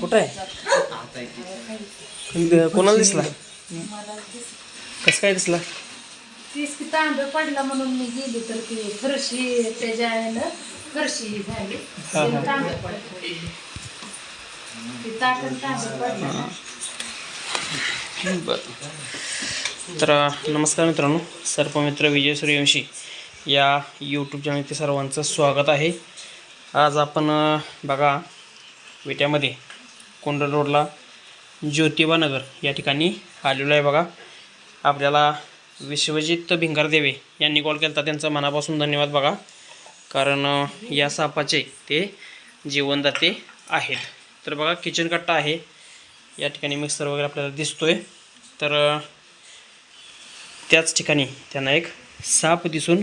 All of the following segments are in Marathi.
कुठं आहे? कोणाला दिसला? कसं काय दिसला? तीच की तांबे पडला म्हणून मी गेली तर ती फरशी त्याच्या फरशी झाली. तांबे पडले. ती ताटण तांबे पडले. बरं. तर नमस्कार मित्रांनो. सर्पमित्र विजय सूर्यवंशी या यूट्यूब चॅनलचे सर्वांचं स्वागत आहे. आज आपण बघा विट्यामध्ये कोंडल रोडला ज्योतिबा नगर या ठिकाणी आलेलो आहे बघा. आपल्याला विश्वजित भिंगारदेवे यांनी कॉल केला त्यांचा मनापासून धन्यवाद बघा. कारण या सापाचे ते जीवनदाते आहेत. तर बघा किचन कट्टा आहे. या ठिकाणी मिक्सर वगैरे आपल्याला दिसतोय. तर त्याच ठिकाणी त्यांना एक साप दिसून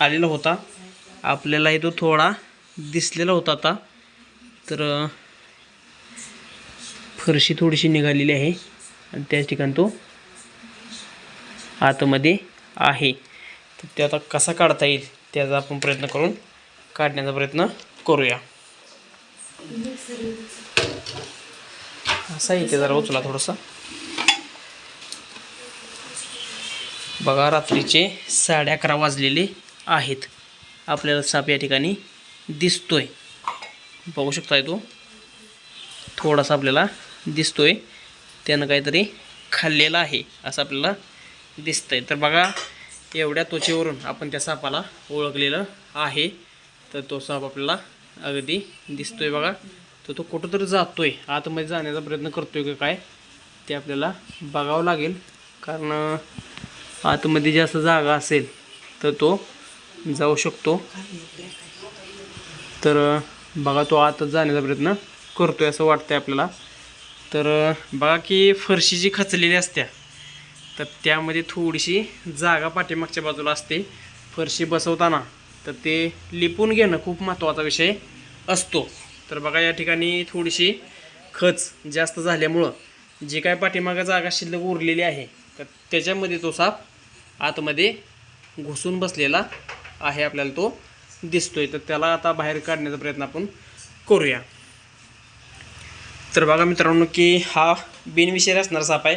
आलेला होता. आपल्यालाही तो थोडा दिसलेला होता आता. तर फरशी थोडीशी निघालेली आहे आणि त्याच ठिकाणी तो आतमध्ये आहे. तर ते आता कसा काढता येईल त्याचा आपण प्रयत्न करून काढण्याचा प्रयत्न करूया. असा येते जरा उचला थोडंसं. बघा रात्रीचे साडे अकरा वाजलेले आहेत. आपल्याला साप या ठिकाणी दिसतोय. बघू शकताय तो? थोडासा आपल्याला दिसतोय. त्यानं काहीतरी खाल्लेला आहे असं आपल्याला दिसतंय. तर बघा एवढ्या त्वचेवरून आपण त्या सापाला ओळखलेलं आहे. तर तो साप आपल्याला अगदी दिसतोय बघा. तर तो कुठंतरी जातोय. आतमध्ये जाण्याचा प्रयत्न करतोय का काय ते आपल्याला बघावं लागेल. कारण आतमध्ये जास्त जागा असेल तर तो जाऊ शकतो. तर बघा तो आतच जाण्याचा प्रयत्न करतो आहे असं वाटतंय आपल्याला. तर बघा की फरशी जी खचलेली असत्या तर त्यामध्ये थोडीशी जागा पाठीमागच्या बाजूला असते. फरशी बसवताना तर ते लिपून घेणं खूप महत्त्वाचा विषय असतो. तर बघा या ठिकाणी थोडीशी खच जास्त झाल्यामुळं जी काय पाठीमागं जागा शिल्लक उरलेली आहे तर त्याच्यामध्ये तो साप आतमध्ये घुसून बसलेला आहे आपल्याला तो. दिसतोय तर त्याला आता बाहेर काढण्याचा प्रयत्न आपण करूया. तर बघा मित्रांनो की हा बिनविषारी असणारा साप आहे.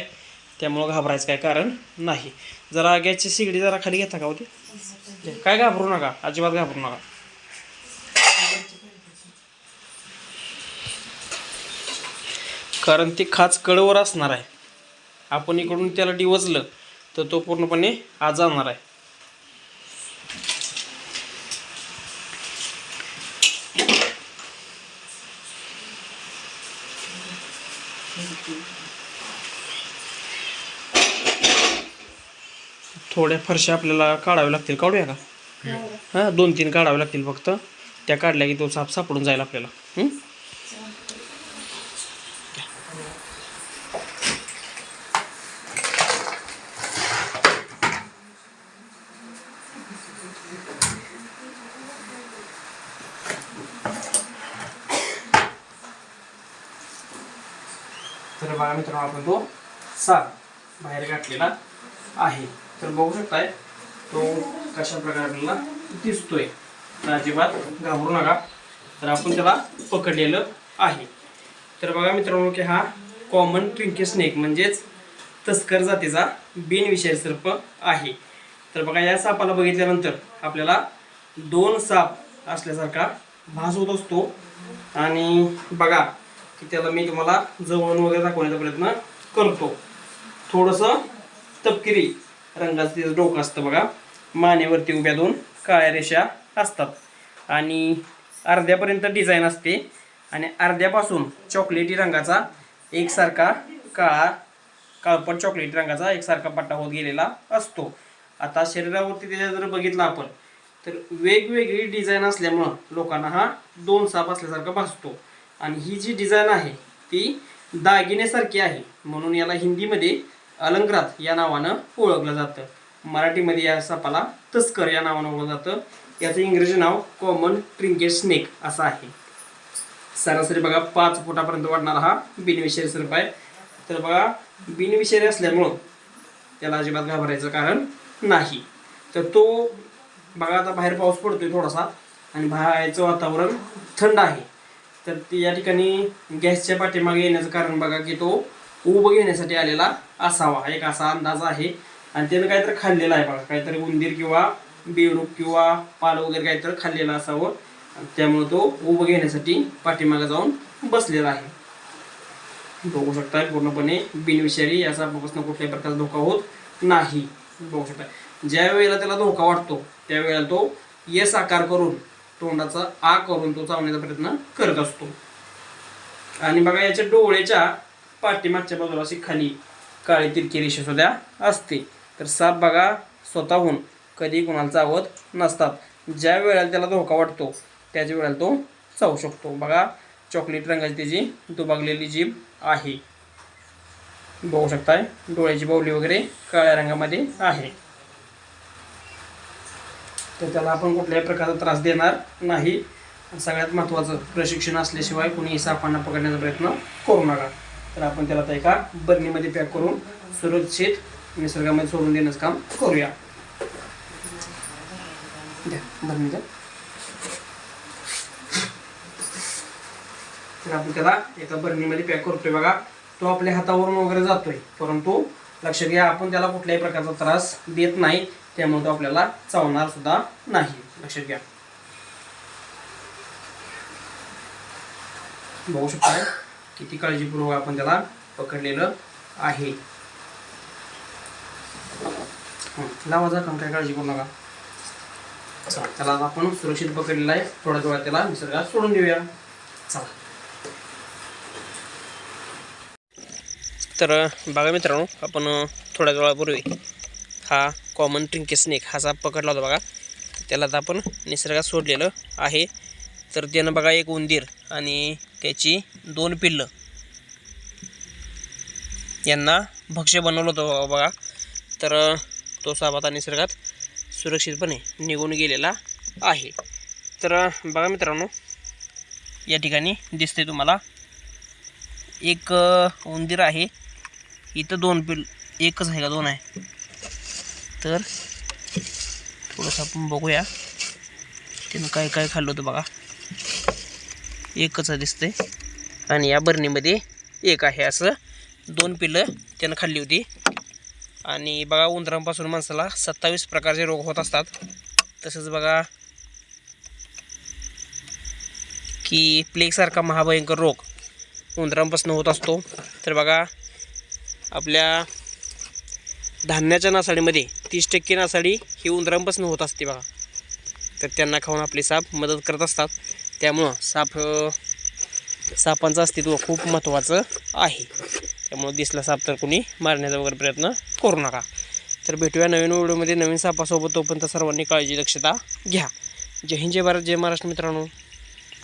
त्यामुळं घाबरायचं काय कारण नाही. जरा गॅसची शिगडी जरा खाली घेता का होती काय घाबरू नका अजिबात घाबरू नका. कारण ती खाच कळवर असणार आहे. आपण इकडून त्याला डिवचलं तर तो पूर्णपणे आज जाणार आहे. थोड्या फरशा आपल्याला काढाव्या लागतील. काढूया का? हां दोन तीन काढावे लागतील फक्त. त्या काढल्या की तो साप सापडून जाईल आपल्याला. हं? तर बघा मित्रांनो आपण तो साप बाहेर घातलेला आहे. तर बघू शकताय तो कशा प्रकारे आपल्याला दिसतोय. अजिबात घाबरू नका. तर आपण त्याला पकडलेलं आहे. तर बघा मित्रांनो की हा कॉमन ट्रिंकी स्नेक म्हणजेच तस्कर जातीचा बिनविषारी सर्प आहे. तर बघा या सापाला बघितल्यानंतर आपल्याला दोन साप असल्यासारखा भास होत असतो. आणि बघा की त्याला मी तुम्हाला जवळून वगैरे दाखवण्याचा प्रयत्न करतो. थोडंसं तपकिरी रंगाचं तिचं डोकं असतं बघा. मानेवरती उभ्या दोन काळ्या रेषा असतात. आणि अर्ध्यापर्यंत डिझाईन असते. आणि अर्ध्यापासून चॉकलेटी रंगाचा एकसारखा काळा काळपट चॉकलेटी रंगाचा एकसारखा पट्टा होत गेलेला असतो. आता शरीरावरती त्याच्या जर बघितलं आपण तर वेगवेगळी डिझाईन असल्यामुळं लोकांना हा दोन साप असल्यासारखा भासतो. आणि ही जी डिझाईन आहे ती दागिन्यासारखी आहे. म्हणून याला हिंदीमध्ये अलंकृत या नावानं ओळखलं जातं. मराठीमध्ये या सापाला तस्कर या नावानं ओळखलं जातं. याचं इंग्रजी नाव कॉमन ट्रिंकेट स्नेक असं आहे. सरासरी बघा पाच फुटापर्यंत वाढणारा हा बिनविषारी सर्प आहे. तर बघा बिनविषारी असल्यामुळं त्याला अजिबात घाबरायचं कारण नाही. तर तो बघा आता बाहेर पाऊस पडतोय थोडासा आणि बाहेरचं वातावरण थंड आहे. तर या ठिकाणी गॅसच्या पाठीमागे येण्याचं कारण बघा की तो उभं घेण्यासाठी आलेला असावा. एक असा अंदाज आहे. आणि त्यानं काहीतरी खाल्लेला आहे बघा. काहीतरी उंदीर किंवा बेडूक किंवा पाल वगैरे काहीतरी खाल्लेलं असावं. त्यामुळे तो उभं घेण्यासाठी पाठीमागे जाऊन बसलेला आहे. बघू शकता पूर्णपणे बिनविषारी याचा प्रश्न कुठल्याही प्रकारचा धोका होत नाही. बघू शकता. ज्या वेळेला त्याला धोका वाटतो त्यावेळेला तो यस आकार करून तोंडाचा आ करून तो चावण्याचा प्रयत्न करत असतो. आणि बघा याच्या डोळ्याच्या पाठीमागच्या बाजूला अशी खाली काळी तिरकी रेषासुद्धा असते. तर साप बघा स्वतःहून कधी कुणाला चावत नसतात. ज्या वेळेला त्याला धोका वाटतो त्याच वेळेला तो चावू शकतो. बघा चॉकलेट रंगाची त्याची दुबागलेली जीभ आहे. बघू शकताय डोळ्याची बावली वगैरे काळ्या रंगामध्ये आहे. तर त्याला आपण कुठल्याही प्रकारचा त्रास देणार नाही. सगळ्यात महत्त्वाचं प्रशिक्षण असल्याशिवाय कुणीही सापांना पकडण्याचा प्रयत्न करू नका. तर आपण त्याला आता एका बरणीमध्ये पॅक करून सुरक्षित निसर्गामध्ये सोडून देण्याचं काम करूया. द्या बरणी द्या. तर आपण त्याला एका बरणीमध्ये पॅक करतोय बघा. तो आपल्या हातावरून वगैरे जातोय परंतु लक्ष घ्या आपण त्याला कुठल्याही प्रकारचा त्रास देत नाही त्यामुळे तो आपल्याला चावणार सुद्धा नाही. लक्षात घ्या. बघू शकता किती काळजीपूर्वक आपण त्याला पकडलेलं आहे. लावा जा काय काळजी करू नका. चला त्याला आपण सुरक्षित पकडलेला आहे. थोड्या थोड्या त्याला निसर्गात सोडून देऊया. चला. तर बघा मित्रांनो आपण थोड्या वेळापूर्वी हा कॉमन ट्रिंके स्नेक हा साप पकडला होता बघा. त्याला आता आपण निसर्गात सोडलेलं आहे. तर त्यानं बघा एक उंदीर आणि त्याची दोन पिल्लं. यांना भक्ष्य बनवलं होतं बघा. तर तो साप आता निसर्गात सुरक्षितपणे निघून गेलेला आहे. तर बघा मित्रांनो या ठिकाणी दिसते तुम्हाला. एक उंदीर आहे. इथं दोन पिल एकच आहे का दोन आहे? तर थोडंसं आपण बघूया. त्यानं काय काय खाल्लं होतं बघा. एकच दिसते आणि या बरणीमध्ये एक आहे असं. दोन पिलं त्यानं खाल्ली होती. आणि बघा उंदरांपासून माणसाला सत्तावीस प्रकारचे रोग होत असतात. तसंच बघा की प्लेगसारखा महाभयंकर रोग उंदरांपासून होत असतो. तर बघा आपल्या धान्याच्या नासाडीमध्ये तीस टक्के नासाडी ही उंदरांपासून होत असते बघा. तर त्यांना खाऊन आपले साप मदत करत असतात. त्यामुळं साप सापांचं अस्तित्व खूप महत्त्वाचं आहे. त्यामुळं दिसला साप तर कुणी मारण्याचा वगैरे प्रयत्न करू नका. तर भेटूया नवीन व्हिडिओमध्ये. नवीन सापासोबत तोपर्यंत सर्वांनी काळजी दक्षता घ्या. जय हिंद जय भारत जय महाराष्ट्र मित्रांनो.